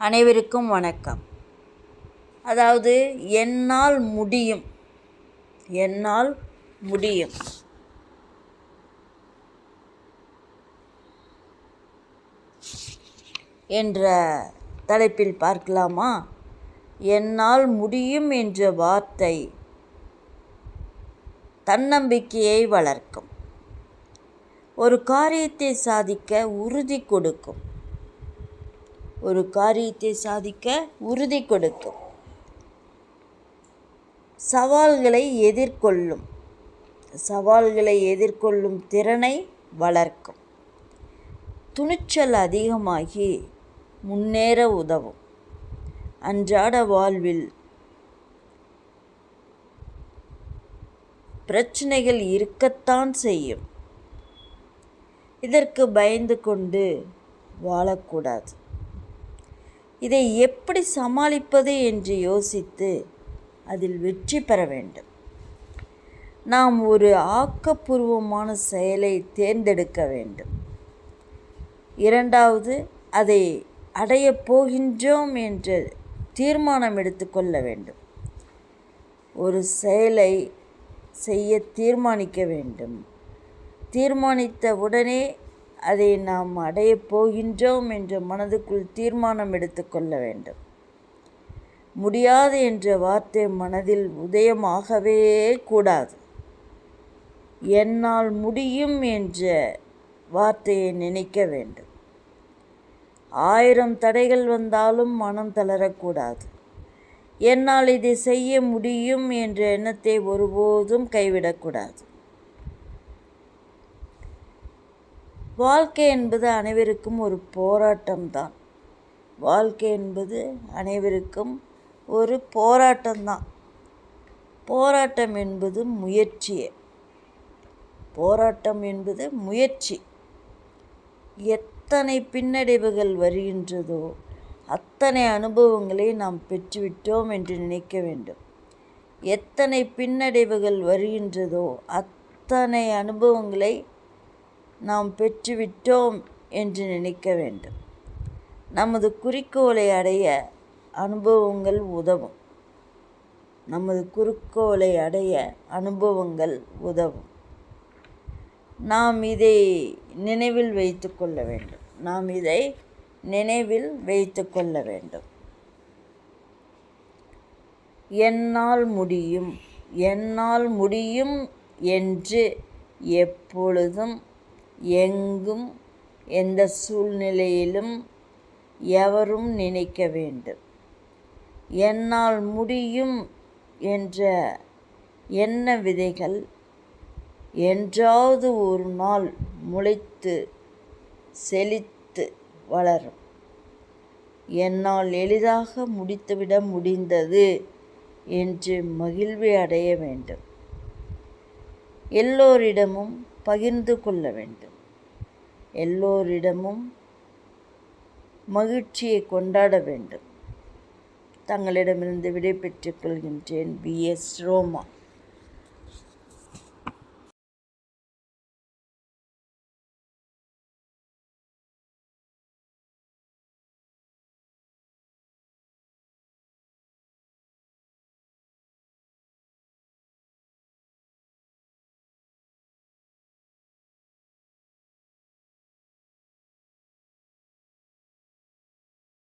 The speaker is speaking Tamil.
அனைவருக்கும் வணக்கம். அதாவது என்னால் முடியும். என்னால் முடியும். என்ற தலைப்பில் பார்க்கலாமா? என்னால் முடியும் என்ற வார்த்தை தன்னம்பிக்கையை வளர்க்கும். ஒரு காரியத்தை சாதிக்க உறுதி கொடுக்கும். ஒரு காரியத்தை சாதிக்க உறுதி கொடுக்கும் சவால்களை எதிர்கொள்ளும். சவால்களை எதிர்கொள்ளும் திறனை வளர்க்கும். துணிச்சல் அதிகமாகி முன்னேற உதவும். அன்றாட வாழ்வில் பிரச்சனைகள் இருக்கத்தான் செய்யும். இதற்கு பயந்து கொண்டு வாழக்கூடாது. இதை எப்படி சமாளிப்பது என்று யோசித்து அதில் வெற்றி பெற வேண்டும். நாம் ஒரு ஆக்கப்பூர்வமான செயலை தேர்ந்தெடுக்க வேண்டும். இரண்டாவது அதை அடையப் போகின்றோம் என்று தீர்மானம் எடுத்துக்கொள்ள வேண்டும். ஒரு செயலை செய்ய தீர்மானிக்க வேண்டும். தீர்மானித்த உடனே அதை நாம் அடையப் போகின்றோம் என்று மனதுக்குள் தீர்மானம் எடுத்துக்கொள்ள வேண்டும். முடியாது என்ற வார்த்தை மனதில் உதயமாகவே கூடாது. என்னால் முடியும் என்ற வார்த்தையை நினைக்க வேண்டும். ஆயிரம் தடைகள் வந்தாலும் மனம் தளரக்கூடாது. என்னால் இதை செய்ய முடியும் என்ற எண்ணத்தை ஒருபோதும் கைவிடக்கூடாது. வாழ்க்கை என்பது அனைவருக்கும் ஒரு போராட்டம்தான். வாழ்க்கை என்பது அனைவருக்கும் ஒரு போராட்டம்தான். போராட்டம் என்பது முயற்சியே. போராட்டம் என்பது முயற்சி. எத்தனை பின்னடைவுகள் வருகின்றதோ அத்தனை அனுபவங்களை நாம் பெற்றுவிட்டோம் என்று நினைக்க வேண்டும். எத்தனை பின்னடைவுகள் வருகின்றதோ அத்தனை அனுபவங்களை நாம் பெற்றுவிட்டோம் என்று நினைக்க வேண்டும். நமது குறிக்கோளை அடைய அனுபவங்கள் உதவும். நமது குறிக்கோளை அடைய அனுபவங்கள் உதவும். நாம் இதை நினைவில் வைத்து கொள்ள வேண்டும். நாம் இதை நினைவில் வைத்து கொள்ள வேண்டும். என்னால் முடியும் என்னால் முடியும் என்று எப்பொழுதும் எங்கும் எந்த சூழ்நிலையிலும் எவரும் நினைக்க வேண்டும். என்னால் முடியும் என்ற எண்ண விதைகள் என்றாவது ஒரு நாள் முளைத்து செழித்து வளரும். என்னால் எளிதாக முடித்துவிட முடிந்தது என்று மகிழ்வை அடைய வேண்டும். எல்லோரிடமும் பகிர்ந்து கொள்ள வேண்டும். எல்லோரிடமும் மகிழ்ச்சியை கொண்டாட வேண்டும். தங்களிடமிருந்து விடை பெற்றுக் கொள்கின்றேன் பி எஸ் ரோமா.